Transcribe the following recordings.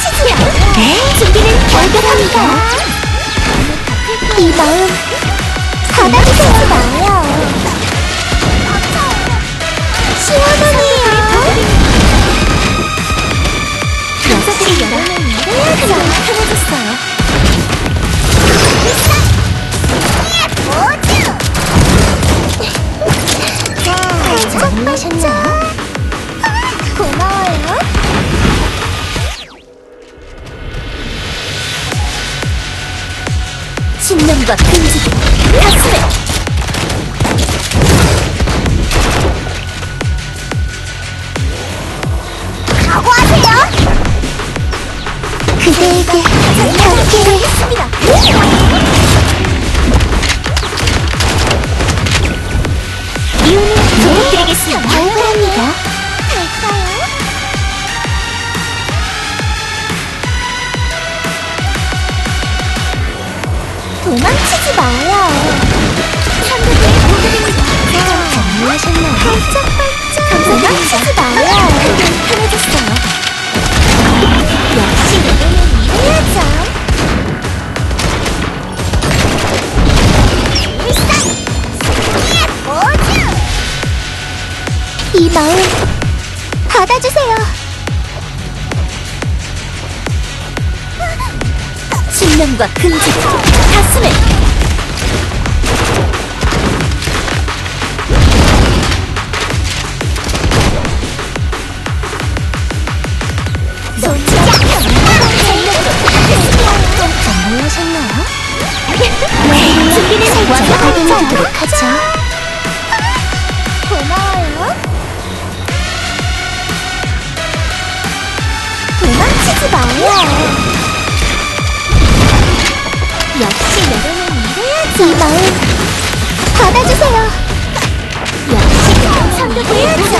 치지 않아. 준비는 결결합니다 이 마음 받아주세요 마요. 시어머니요. 감사드립니다 해야죠. 편해졌어요. 고마워요. 신념과 금지 가슴에 각오하세요. 그대에게 받아주세요. 신념과 금지 가슴에 도망치지 마요. 역시 내려는 이래야지. 이 마음 받아주세요. 역시 선두부의 해야죠.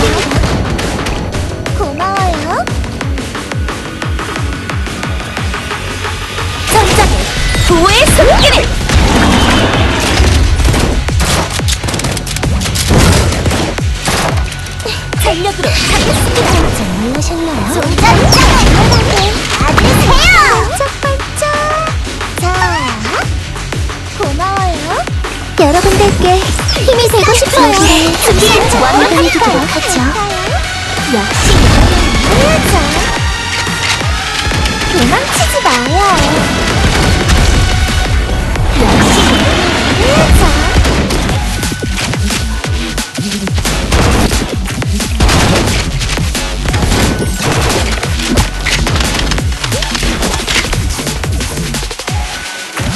고마워요. 전장에 도의 손길을 전력으로 가겠습니다 정리하셨나요? 여러분들께 힘이 되고 싶어요. 준비는 완벽하니까 하죠. 역시 해야죠. 도망치지 마요. 역시 해야죠.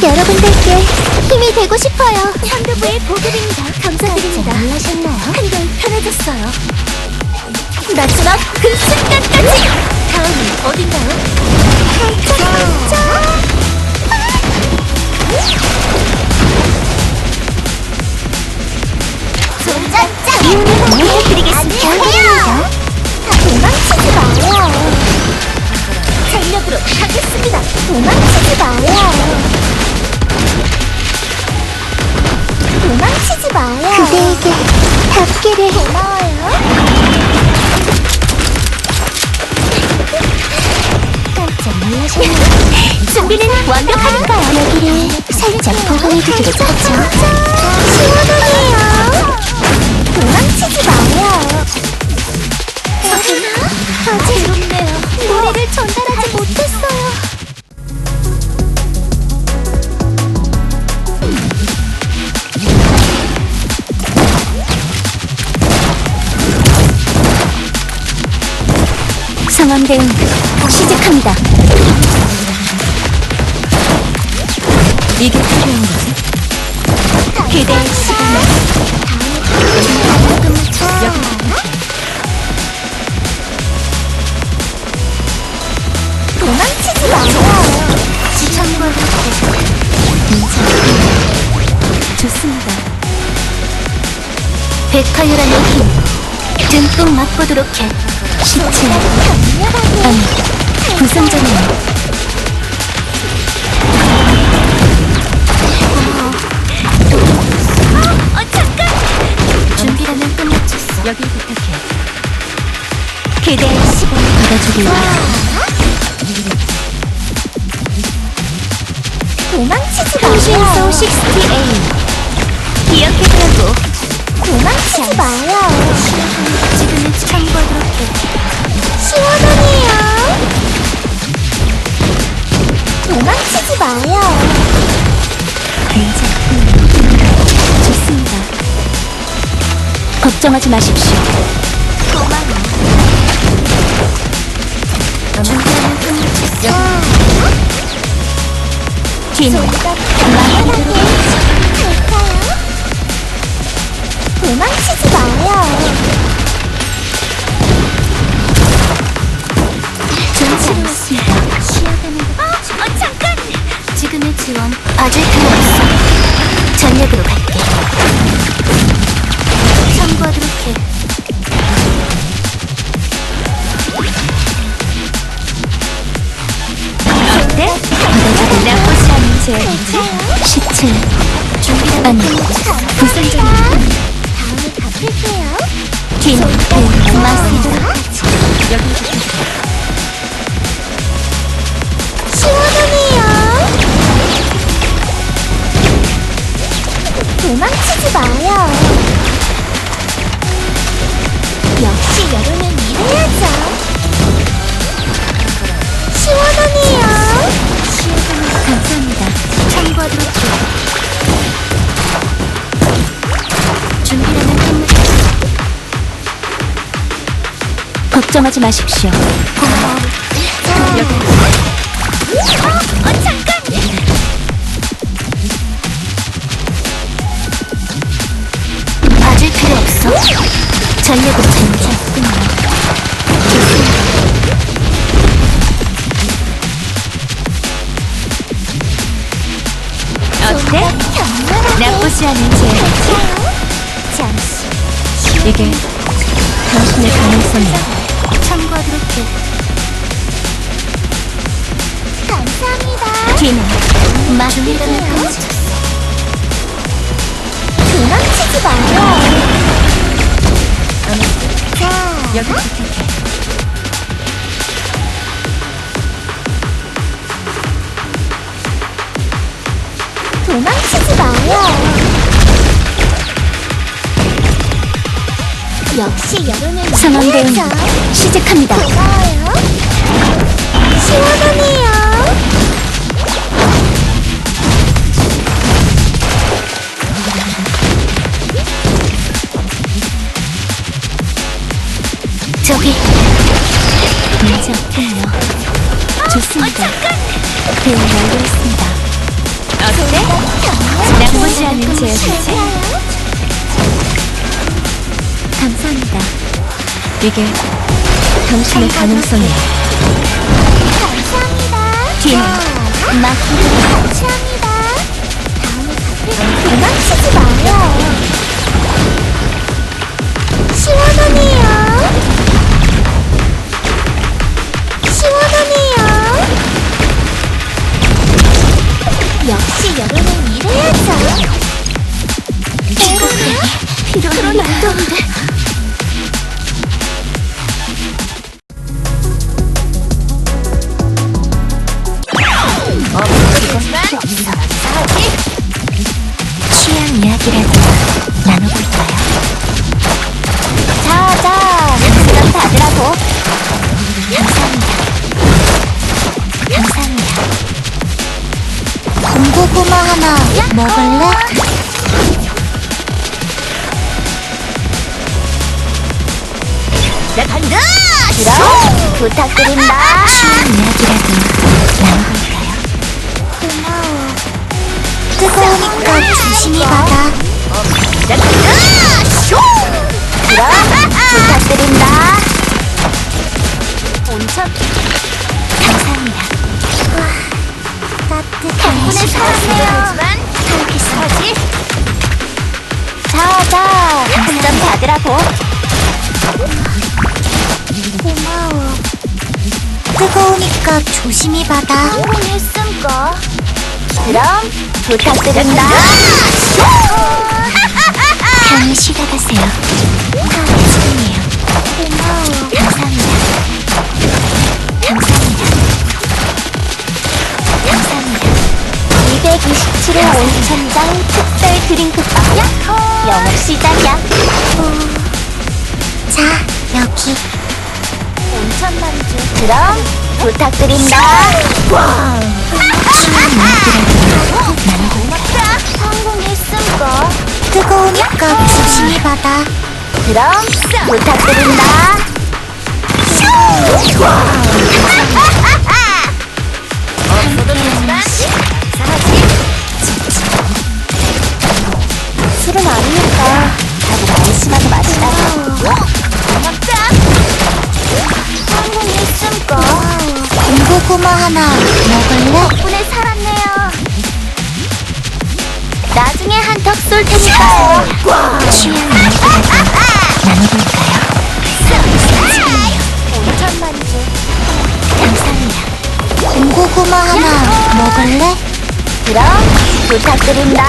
여러분들께 힘이 되고 싶어요. 선두부의 보급입니다 감사드립니다 놀라셨나요? 한결 편해졌어요 마지막 그 순간까지 다음은 어딘가요? 반짝반짝. 도망치지 마요. 전력으로 가겠습니다 완벽하니까요 여기를 살짝 보호해주도록 하죠. 시원하네요. 도망치지 마요. 아직 노래를 전달하지 못했어요. 상황 대응 시작합니다 이게 필요한 거지. 그대의 시간을 도망치지 마요. 시청과 좋습니다. 백화유라는 힘. 듬뿍 맛보도록 해. 시체. 아니 부상자네 여기 부탁해. 그대의 시간을 받아주기 위해. 도망치지 마. 통신소 68. 기억해두라고. 도망치지 마요. 지금은 청벌그렇게. 시원하네요. 도망치지 마요. 괜찮아. 걱정하지 마십시오 뒤는? 도망치지 마요. 것 어, 잠깐! 지금의 지원 봐줄 필요 없어 전력으로 갈게 마요. 역시 여름은 일해야죠. 시원하네요. 감사합니다 참고하도록 해 준비라면 끝났 걱정하지 마십시오 어, 않은 제안. 잠시 이게 당신의 가능성이야. 참고하도록 해. 감사합니다. 뒤는 마중이라는 편지. 도망치지 마요. 자, 여기 부탁해. 도망치지 마요. 역시 여름은 상황 대응 일해야죠. 시작합니다. 고마워요. 시원하네요. 저기 괜찮군요. 좋습니다. 대응 완료했습니다. 어때? 나쁘지 않은 제안이지? 감사합니다. 이게 당신의 가능성이야. 감사합니다. 자, 맡기고 감사합니다. 도망치지 마요. 시원하네요. 시원하네요. 역시 여름은 일해야죠. 필요한 말도인데 취향 군고구마 하나 먹을래? 나 간다! 그럼 부탁드린다. 취향 이야기라도 나눠볼까요? 고마워. 뜨거우니까 조심히 받아. 나 간다! 조심히 받아. 흥분을 쓴거 그럼 부탁드린다. 편히 쉬다 가세요. 다음에 시간이에요. 고마워. 감사합니다. 감사합니다. 감사합니다. 227호 온천장 특별 드링크바. 영업 시작이야. 자, 여기. 온천만주. 그럼 부탁드린다. 고맙다. 성공했음까 뜨거우니까 조심히 받아. 그럼 부탁드린다. 술 고구마 하나 먹을래? 그럼 부탁드린다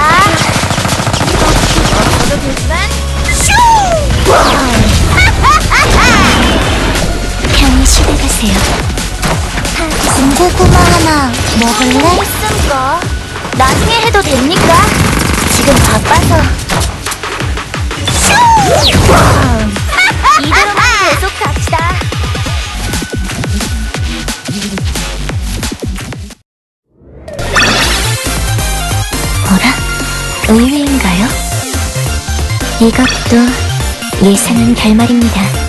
편히 쉬고 가세요. 군고구마 하나 먹을래? 나중에 해도 됩니까? 예상한 결말입니다.